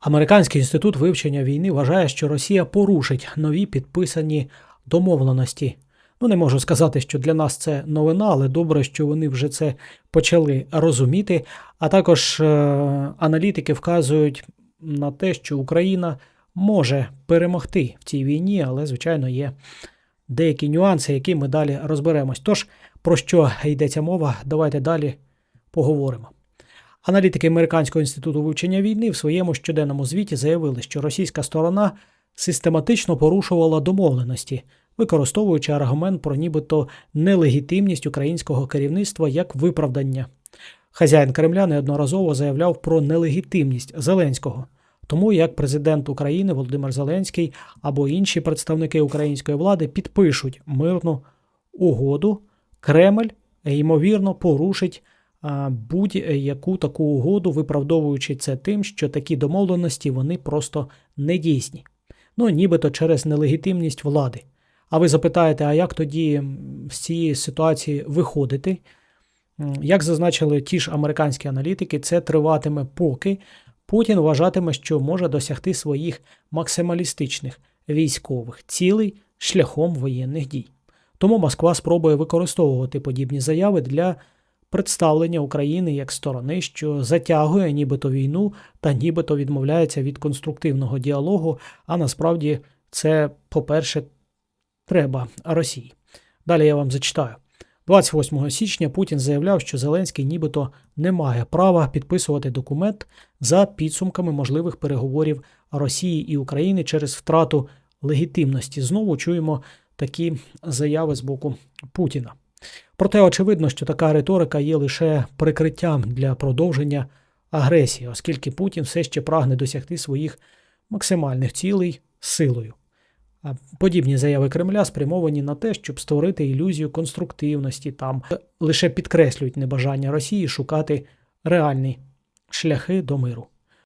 Американський інститут вивчення війни вважає, що Росія порушить нові підписані домовленості. Ну, не можу сказати, що для нас це новина, але добре, що вони вже це почали розуміти. А також е- аналітики вказують на те, що Україна може перемогти в цій війні, але, звичайно, є деякі нюанси, які ми далі розберемось. Тож, про що йдеться мова, давайте далі поговоримо. Аналітики Американського інституту вивчення війни в своєму щоденному звіті заявили, що російська сторона систематично порушувала домовленості, використовуючи аргумент про нібито нелегітимність українського керівництва як виправдання. Хазяїн Кремля неодноразово заявляв про нелегітимність Зеленського. Тому як президент України Володимир Зеленський або інші представники української влади підпишуть мирну угоду, Кремль ймовірно порушить будь-яку таку угоду, виправдовуючи це тим, що такі домовленості вони просто не дійсні. Ну, нібито через нелегітимність влади. А ви запитаєте, а як тоді з цієї ситуації виходити? Як зазначили ті ж американські аналітики, це триватиме поки Путін вважатиме, що може досягти своїх максималістичних військових цілей шляхом воєнних дій. Тому Москва спробує використовувати подібні заяви для представлення України як сторони, що затягує нібито війну та нібито відмовляється від конструктивного діалогу. А насправді це, по-перше, треба Росії. Далі я вам зачитаю. 28 січня Путін заявляв, що Зеленський нібито не має права підписувати документ за підсумками можливих переговорів Росії і України через втрату легітимності. Знову чуємо такі заяви з боку Путіна. Проте очевидно, що така риторика є лише прикриттям для продовження агресії, оскільки Путін все ще прагне досягти своїх максимальних цілей силою. Подібні заяви Кремля спрямовані на те, щоб створити ілюзію конструктивності, там лише підкреслюють небажання Росії шукати реальні шляхи до миру.